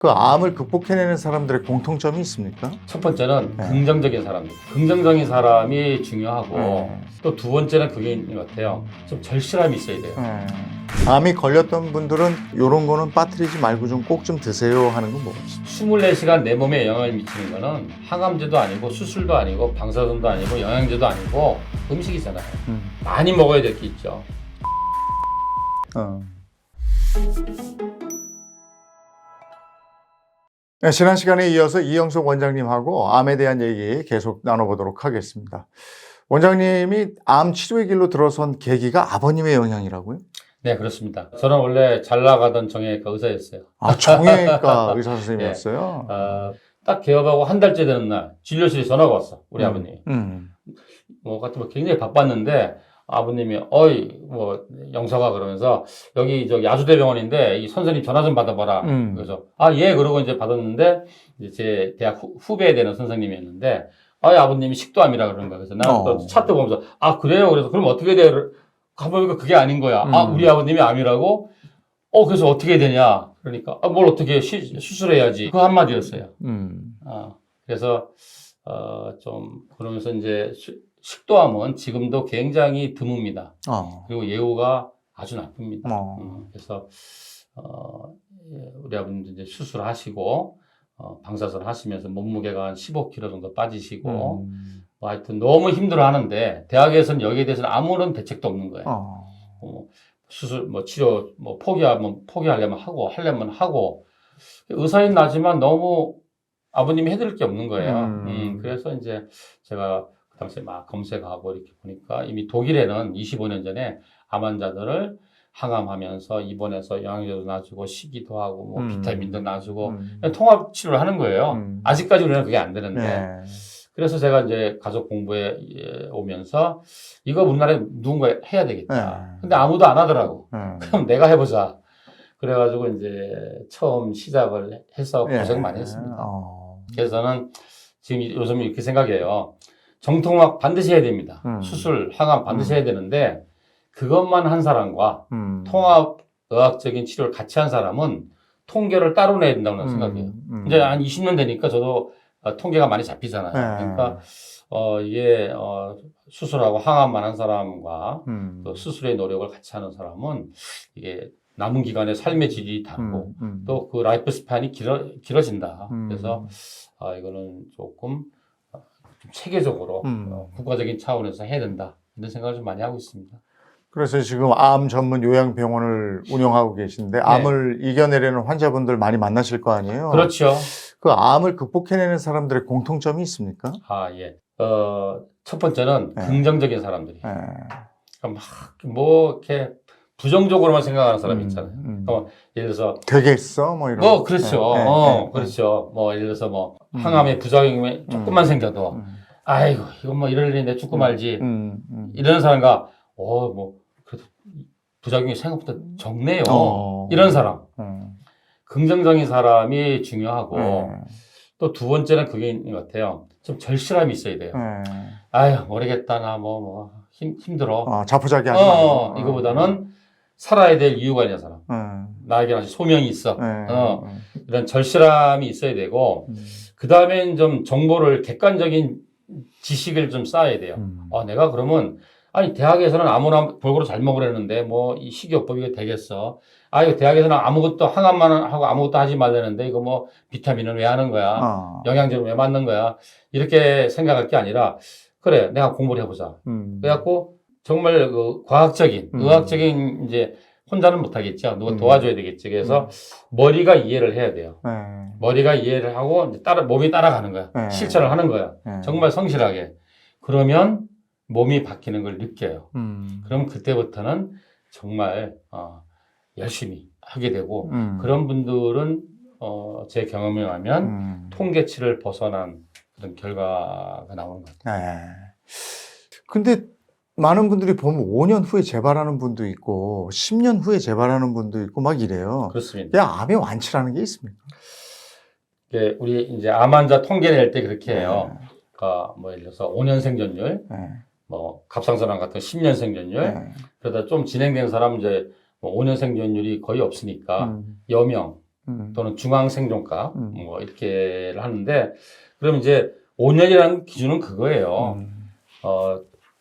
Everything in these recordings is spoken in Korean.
그 암을 극복해내는 사람들의 공통점이 있습니까? 첫 번째는 네. 긍정적인 사람들. 긍정적인 사람이 중요하고 네. 또 두 번째는 그게 있는 것 같아요. 좀 절실함이 있어야 돼요. 네. 암이 걸렸던 분들은 이런 거는 빠뜨리지 말고 좀 꼭 좀 드세요 하는 건 뭐가 있습니까? 24시간 내 몸에 영향을 미치는 거는 항암제도 아니고 수술도 아니고 방사선도 아니고 영양제도 아니고 음식이잖아요. 음. 많이 먹어야 될 게 있죠. 어. 네, 지난 시간에 이어서 이영석 원장님하고 암에 대한 얘기 계속 나눠보도록 하겠습니다. 원장님이 암 치료의 길로 들어선 계기가 아버님의 영향이라고요? 네, 그렇습니다. 저는 원래 잘 나가던 정형외과 의사였어요. 아, 정형외과 의사 선생님이었어요? 어, 딱 개업하고 한 달째 되는 날 진료실에 전화가 왔어. 우리 음. 아버님. 음. 뭐 같은 뭐 굉장히 바빴는데 아버님이 어이 뭐 영서가 그러면서 여기 저 야수대병원인데 이 선생님 전화 좀 받아봐라. 음. 그래서 아 예 그러고 이제 받았는데 이제 제 대학 후, 후배 되는 선생님이었는데 아 아버님이 식도암이라 그러는 거야. 그래서 나는 어. 또 차트 보면서 아 그래요. 그래서 그럼 어떻게 돼요? 가보니까 그게 아닌 거야. 아 음. 우리 아버님이 암이라고. 어 그래서 어떻게 되냐? 그러니까 아, 뭘 어떻게 해? 시- 수술해야지. 그 한마디였어요. 음. 아, 그래서 어, 좀 그러면서 이제 수- 식도암은 지금도 굉장히 드뭅니다. 어. 그리고 예후가 아주 나쁩니다. 어. 음, 그래서 어, 예, 우리 아버님도 이제 수술하시고 어, 방사선 하시면서 몸무게가 한 15kg 정도 빠지시고 음. 뭐 하여튼 너무 힘들어 하는데 대학에서는 여기에 대해서는 아무런 대책도 없는 거예요. 어. 어, 수술, 뭐 치료, 뭐 포기하면 포기하려면 하고 하려면 하고 의사인 나지만 너무 아버님이 해드릴 게 없는 거예요. 음. 음, 그래서 이제 제가 그 당시에 막 검색하고 이렇게 보니까 이미 독일에는 25년 전에 암 환자들을 항암하면서 입원해서 영양제도 놔주고 식이도 하고 뭐 음. 비타민도 놔주고 음. 통합 치료를 하는 거예요. 음. 아직까지 우리는 그게 안 되는데 네. 그래서 제가 이제 가족 공부에 예, 오면서 이거 우리나라에 누군가 해야 되겠다. 네. 근데 아무도 안 하더라고. 음. 그럼 내가 해보자. 그래가지고 이제 처음 시작을 해서 고생 예. 많이 했습니다. 어. 그래서 저는 지금 요즘 이렇게 생각해요. 정통학 반드시 해야 됩니다. 음. 수술, 항암 반드시 음. 해야 되는데 그것만 한 사람과 음. 통합 의학적인 치료를 같이 한 사람은 통계를 따로 내야 된다고 음. 생각해요. 음. 이제 한 20년 되니까 저도 어, 통계가 많이 잡히잖아요. 네. 그러니까 어, 이게 어, 수술하고 항암만 한 사람과 음. 또 수술의 노력을 같이 하는 사람은 이게 남은 기간의 삶의 질이 다르고 음. 음. 또그 라이프 스판이 길어, 길어진다. 음. 그래서 아, 이거는 조금 어, 좀 체계적으로 음. 어, 국가적인 차원에서 해야 된다. 이런 생각을 좀 많이 하고 있습니다. 그래서 지금 암 전문 요양병원을 운영하고 계신데 암을 이겨내려는 환자분들 많이 만나실 거 아니에요? 그렇죠. 그 암을 극복해내는 사람들의 공통점이 있습니까? 아, 예. 어, 첫 번째는 네. 긍정적인 사람들이. 예. 그러니까 막뭐 이렇게 부정적으로만 생각하는 사람이 있잖아요. 음, 음. 어, 예를 들어서 되겠어? 뭐 이런. 뭐 그렇죠. 예, 예, 어, 예, 그렇죠. 뭐 예를 들어서 뭐 음. 항암의 부작용이 조금만 생겨도 음. 아이고 이건 뭐 이럴 일인데 죽고 말지 음, 음. 이러는 사람과 어뭐 그래도 부작용이 생각보다 적네요. 어. 이런 사람 음. 긍정적인 사람이 중요하고 예. 또두 번째는 그게 있는 것 같아요. 좀 절실함이 있어야 돼요. 예. 아유 모르겠다 나뭐뭐 힘들어. 어, 자포자기하지 어, 말고. 이거보다는 살아야 될 이유가 있는 사람. 예. 나에게 아주 소명이 있어. 예. 어. 이런 절실함이 있어야 되고 음. 그 다음엔 좀 정보를 객관적인 지식을 좀 쌓아야 돼요. 음. 어, 내가 그러면 아니 대학에서는 아무나 골고루 잘 먹으라는데 뭐 이 식이요법이 되겠어? 아 이거 대학에서는 아무것도 항암만 하고 아무것도 하지 말라는데 이거 뭐 비타민은 왜 하는 거야? 어. 영양제는 왜 맞는 거야? 이렇게 생각할 게 아니라 그래 내가 공부를 해보자. 음. 그래갖고 정말 그 과학적인 음. 의학적인 이제 혼자는 못하겠죠. 누가 음. 도와줘야 되겠지. 그래서 머리가 이해를 해야 돼요. 예. 머리가 이해를 하고 이제 따라 몸이 따라가는 거야. 네. 실천을 하는 거야. 예. 정말 성실하게. 그러면 몸이 바뀌는 걸 느껴요. 음. 그럼 그때부터는 정말 어, 열심히 하게 되고 음. 그런 분들은 어, 제 경험에 의하면 음. 통계치를 벗어난 그런 결과가 나오는 것 같아요. 예. 근데 많은 분들이 보면 5년 후에 재발하는 분도 있고 10년 후에 재발하는 분도 있고 막 이래요. 그렇습니다. 야, 암의 완치라는 게 있습니까? 이게 우리 이제 암 환자 통계 낼 때 그렇게 해요. 네. 그러니까 뭐 예를 들어서 5년 생존율, 예. 뭐 갑상선암 같은 10년 생존율, 예. 그러다 좀 진행된 사람 이제 뭐 5년 생존율이 거의 없으니까 음. 여명, 음. 또는 중앙 생존값 음. 뭐 이렇게를 하는데 그럼 이제 5년이라는 기준은 그거예요. 음.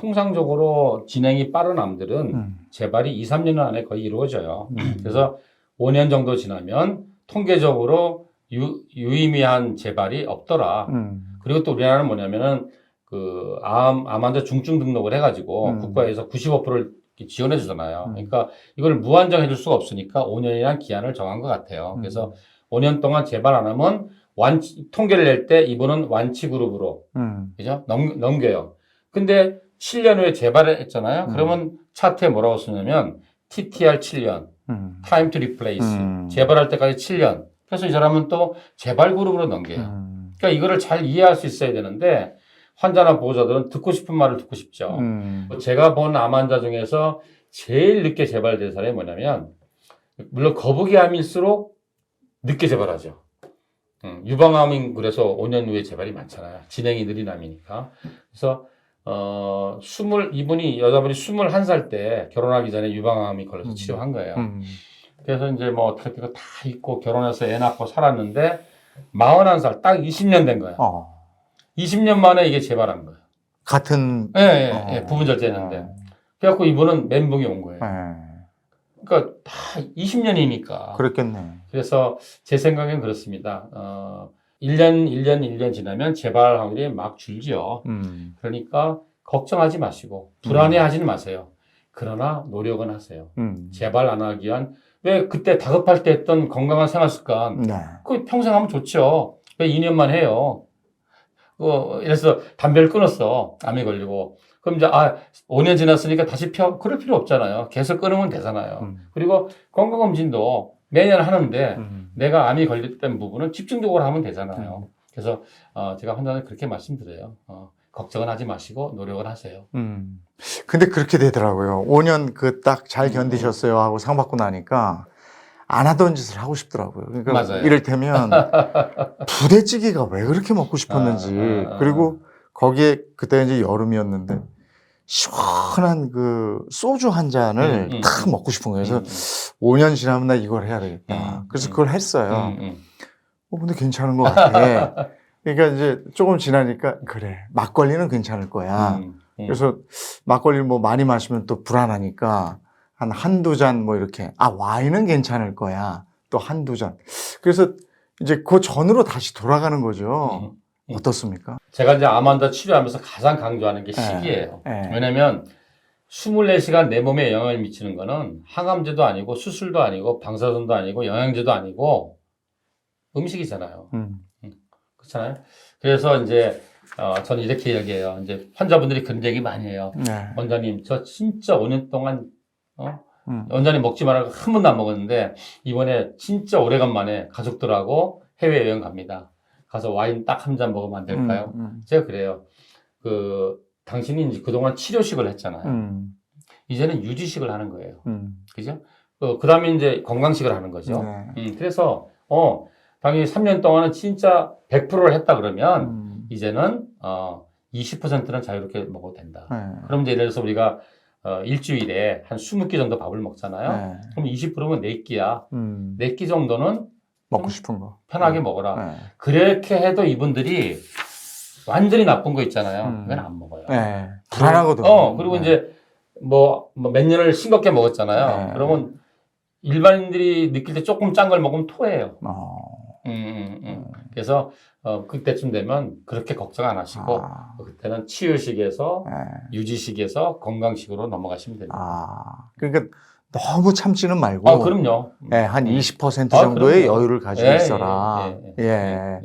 어, 통상적으로 진행이 빠른 암들은 음. 재발이 2, 3년 안에 거의 이루어져요. 음. 그래서 5년 정도 지나면 통계적으로 유, 유의미한 재발이 없더라. 음. 그리고 또 우리나라는 뭐냐면은 그 암, 암 환자 중증 등록을 해가지고 음. 국가에서 95%를 지원해 주잖아요. 음. 그러니까 이걸 무한정 해줄 수가 없으니까 5년이란 기한을 정한 것 같아요. 음. 그래서 5년 동안 재발 안 하면 완치, 통계를 낼 때 이분은 완치 그룹으로 음. 그죠? 넘, 넘겨요. 근데 7년 후에 재발했잖아요. 음. 그러면 차트에 뭐라고 쓰냐면 TTR 7년, 음. Time to Replace, 음. 재발할 때까지 7년. 그래서 이 사람은 또 재발 그룹으로 넘겨요. 음. 그러니까 이거를 잘 이해할 수 있어야 되는데 환자나 보호자들은 듣고 싶은 말을 듣고 싶죠. 음. 제가 본 암 환자 중에서 제일 늦게 재발된 사람이 뭐냐면 물론 거북이 암일수록 늦게 재발하죠. 음, 유방암인 그래서 5년 후에 재발이 많잖아요. 진행이 느린 암이니까. 그래서 어, 스물 이분이 여자분이 21살 때 결혼하기 전에 유방암이 걸려서 음. 치료한 거예요. 음. 그래서 이제 뭐 어떻게 다 있고 결혼해서 애 낳고 살았는데 41살 딱 20년 된 거예요. 어. 20년 만에 이게 재발한 거예요. 같은 예, 예, 어. 예, 부분 절제했는데. 그래갖고 이분은 멘붕이 온 거예요. 예. 그러니까 다 20년이니까. 그랬겠네. 그래서 제 생각엔 그렇습니다. 어, 1년, 1년, 1년 지나면 재발 확률이 막 줄지요. 음. 그러니까 걱정하지 마시고 불안해 하지는 마세요. 그러나 노력은 하세요. 음. 재발 안 하기 위한 왜 그때 다급할 때 했던 건강한 생활 습관 네. 그 평생 하면 좋죠. 왜 2년만 해요? 어, 그래서 담배를 끊었어. 암이 걸리고. 그럼 이제, 아, 5년 지났으니까 다시 펴? 그럴 필요 없잖아요. 계속 끊으면 되잖아요. 음. 그리고 건강검진도 매년 하는데 음. 내가 암이 걸렸던 부분은 집중적으로 하면 되잖아요. 그래서, 어, 제가 환자들 그렇게 말씀드려요. 어, 걱정은 하지 마시고 노력을 하세요. 음. 근데 그렇게 되더라고요. 5년 그 딱잘 음. 견디셨어요 하고 상 받고 나니까 안 하던 짓을 하고 싶더라고요. 그러니까 맞아요. 이를테면 부대찌개가 왜 그렇게 먹고 싶었는지 아, 아, 아. 그리고 거기에 그때 이제 여름이었는데 시원한 그 소주 한 잔을 음, 음. 탁 먹고 싶은 거예요. 그래서 음, 5년 지나면 나 이걸 해야 되겠다. 음, 그래서 음. 그걸 했어요. 음, 음. 어, 근데 괜찮은 것 같아. 그러니까 이제 조금 지나니까 그래 막걸리는 괜찮을 거야. 음, 음. 그래서 막걸리를 뭐 많이 마시면 또 불안하니까 한 한두 잔 뭐 이렇게 아 와인은 괜찮을 거야. 또 한두 잔. 그래서 이제 그 전으로 다시 돌아가는 거죠. 음. 어떻습니까? 제가 이제 암 환자 치료하면서 가장 강조하는 게 네. 식이에요. 네. 왜냐면 24시간 내 몸에 영향을 미치는 거는 항암제도 아니고 수술도 아니고 방사선도 아니고 영양제도 아니고 음식이잖아요. 음. 그렇잖아요. 그래서 이제 어, 저는 이렇게 얘기해요. 이제 환자분들이 그런 얘기 많이 해요. 네. 원장님, 저 진짜 5년 동안 어? 음. 원장님 먹지 말라고 한 번도 안 먹었는데 이번에 진짜 오래간만에 가족들하고 해외 여행 갑니다. 가서 와인 딱 한 잔 먹으면 안 될까요? 음, 음, 제가 그래요. 그 당신이 이제 그동안 치료식을 했잖아요. 음, 이제는 유지식을 하는 거예요. 음. 그죠? 그, 그 다음에 이제 건강식을 하는 거죠. 네. 음, 그래서, 어, 당연히 3년 동안은 진짜 100%를 했다 그러면, 음. 이제는, 어, 20%는 자유롭게 먹어도 된다. 네. 그럼 이제 예를 들어서 우리가, 어, 일주일에 한 20끼 정도 밥을 먹잖아요. 네. 그럼 20%면 4끼야. 음. 4끼 정도는 먹고 싶은 거. 편하게 먹어라. 네. 그렇게 해도 이분들이 완전히 나쁜 거 있잖아요. 음. 그건 안 먹어요. 네. 불안하거든요. 어, 그리고 네. 이제 뭐, 뭐몇 년을 싱겁게 먹었잖아요. 네. 그러면 일반인들이 느낄 때 조금 짠 걸 먹으면 토해요. 어. 음, 음, 음. 그래서 어, 그때쯤 되면 그렇게 걱정 안 하시고 아. 그때는 치유식에서 네. 유지식에서 건강식으로 넘어가시면 됩니다. 아. 그러니까 너무 참지는 말고. 아, 그럼요. 예, 한 음. 20% 아, 정도의 그럼요. 여유를 가지고 예, 있어라. 예, 예, 예, 예.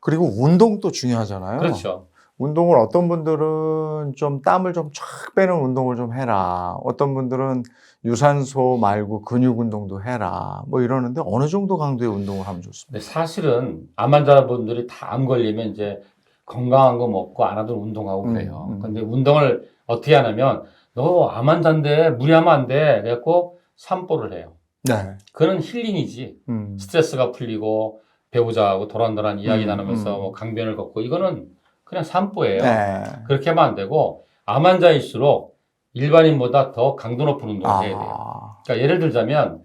그리고 운동도 중요하잖아요. 그렇죠. 운동을 어떤 분들은 좀 땀을 좀 쫙 빼는 운동을 좀 해라. 어떤 분들은 유산소 말고 근육 운동도 해라. 뭐 이러는데 어느 정도 강도의 운동을 하면 좋습니다. 사실은 암 환자분들이 다 암 걸리면 이제 건강한 거 먹고 안 하던 운동하고 음, 그래요. 음. 근데 운동을 어떻게 하냐면 너 암 환자인데 무리하면 안 돼. 그래갖고 산보를 해요. 네. 그는 힐링이지. 음. 스트레스가 풀리고 배우자하고 도란도란 이야기 음, 나누면서 음. 뭐 강변을 걷고 이거는 그냥 산보예요. 네. 그렇게 하면 안 되고 암 환자일수록 일반인보다 더 강도 높은 운동을 해야 돼요. 아. 그러니까 예를 들자면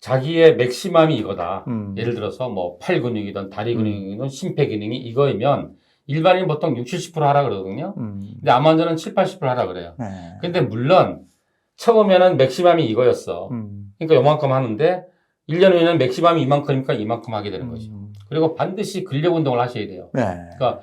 자기의 맥시멈이 이거다. 음. 예를 들어서 뭐 팔 근육이든 다리 음. 근육이든 심폐 기능이 이거이면 일반인 보통 60, 70% 하라 그러거든요. 음. 근데 암환자는 7, 80% 하라 그래요. 네. 근데 물론 처음에는 맥시멈이 이거였어. 음. 그러니까 요만큼 하는데 1년 후에는 맥시멈이 이만큼이니까 이만큼 하게 되는 거죠. 음. 그리고 반드시 근력 운동을 하셔야 돼요. 네. 그러니까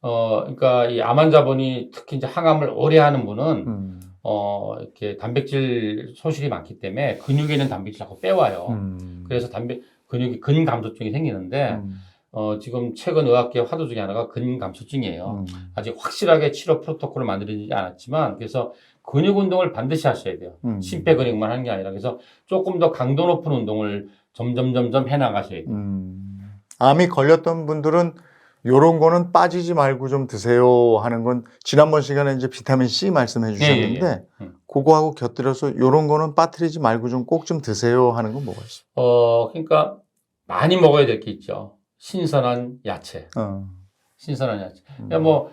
어 그러니까 이 암환자분이 특히 이제 항암을 오래 하는 분은 음. 어 이렇게 단백질 소실이 많기 때문에 근육에 있는 단백질 자꾸 빼와요. 음. 그래서 단백 근육이 근감소증이 생기는데 음. 어 지금 최근 의학계 화두 중에 하나가 근감소증이에요. 음. 아직 확실하게 치료 프로토콜을 만들어지지 않았지만 그래서 근육 운동을 반드시 하셔야 돼요. 음. 심폐 근육만 하는 게 아니라 그래서 조금 더 강도 높은 운동을 점점 점점 해 나가셔야 돼요. 음. 암이 걸렸던 분들은 요런 거는 빠지지 말고 좀 드세요 하는 건 지난번 시간에 이제 비타민 C 말씀해 주셨는데 예, 예. 음. 그거하고 곁들여서 요런 거는 빠뜨리지 말고 좀꼭좀 드세요 하는 건 뭐가 있어요? 어 그러니까 많이 먹어야 될 게 있죠. 신선한 야채, 어. 신선한 야채. 음. 그러니까 뭐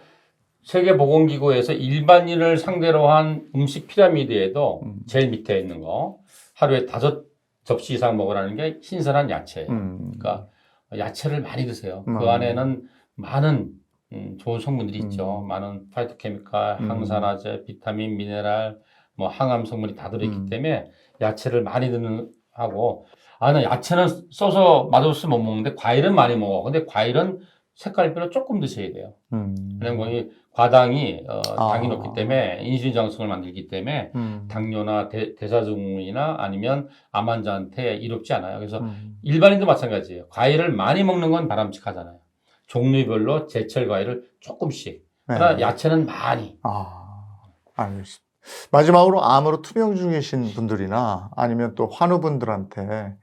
세계보건기구에서 일반인을 상대로 한 음식 피라미드에도 음. 제일 밑에 있는 거 하루에 다섯 접시 이상 먹으라는 게 신선한 야채예요. 음. 그러니까 야채를 많이 드세요. 음. 그 안에는 많은 음, 좋은 성분들이 있죠. 음. 많은 파이토케미칼, 음. 항산화제, 비타민, 미네랄, 뭐 항암 성분이 다 들어있기 음. 때문에 야채를 많이 드는 하고 아, 는 야채는 써서 맛없어 못 먹는데 과일은 많이 먹어. 근데 과일은 색깔별로 조금 드셔야 돼요. 음. 왜냐면 과당이 어, 아. 당이 높기 때문에 인슐린 장성을 만들기 때문에 음. 당뇨나 대, 대사증후군이나 아니면 암 환자한테 이롭지 않아요. 그래서 음. 일반인도 마찬가지예요. 과일을 많이 먹는 건 바람직하잖아요. 종류별로 제철 과일을 조금씩. 네. 그러나 야채는 많이. 아, 알겠습니다. 마지막으로 암으로 투병 중이신 분들이나 아니면 또 환우분들한테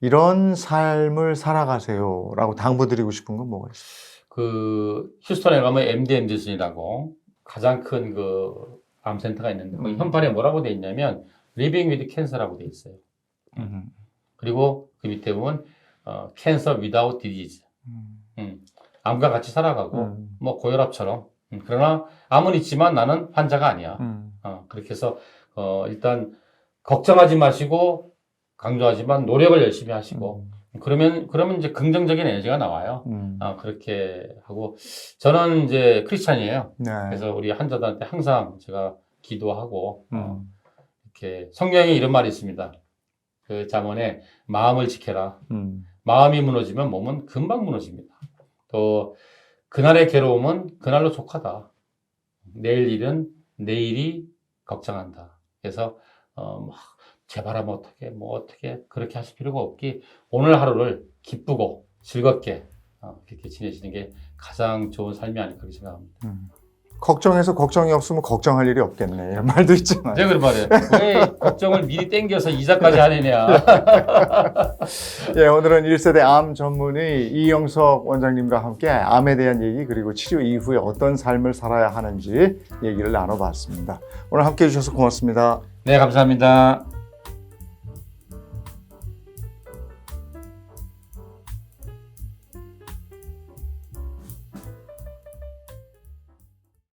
이런 삶을 살아가세요라고 당부드리고 싶은 건 뭐가 있어요? 그 휴스턴에 가면 MD 앤더슨이라고 가장 큰 그 암센터가 있는데 음. 현판에 뭐라고 돼 있냐면 Living with Cancer라고 돼 있어요. 음. 그리고 그 밑에 보면 어, Cancer without disease. 음. 음, 암과 같이 살아가고 음. 뭐 고혈압처럼. 음, 그러나 암은 있지만 나는 환자가 아니야. 음. 어, 그렇게 해서 어, 일단 걱정하지 마시고 강조하지만 노력을 열심히 하시고 그러면 그러면 이제 긍정적인 에너지가 나와요. 음. 아, 그렇게 하고 저는 이제 크리스찬이에요. 네. 그래서 우리 환자들한테 항상 제가 기도하고 어, 음. 이렇게 성경에 이런 말이 있습니다. 그 잠언에 마음을 지켜라. 음. 마음이 무너지면 몸은 금방 무너집니다. 또 그날의 괴로움은 그날로 족하다. 내일 일은 내일이 걱정한다. 그래서 어, 막 제발 하면 어떻게 뭐 어떻게 그렇게 하실 필요가 없기 오늘 하루를 기쁘고 즐겁게 어, 그렇게 지내시는 게 가장 좋은 삶이 아닐까 생각합니다. 음. 걱정해서 걱정이 없으면 걱정할 일이 없겠네. 이런 말도 있잖아요. 내가 그런 말이에요. 왜 걱정을 미리 땡겨서 이자까지 하느냐. 예, 오늘은 1세대 암 전문의 이영석 원장님과 함께 암에 대한 얘기 그리고 치료 이후에 어떤 삶을 살아야 하는지 얘기를 나눠봤습니다. 오늘 함께 해 주셔서 고맙습니다. 네, 감사합니다.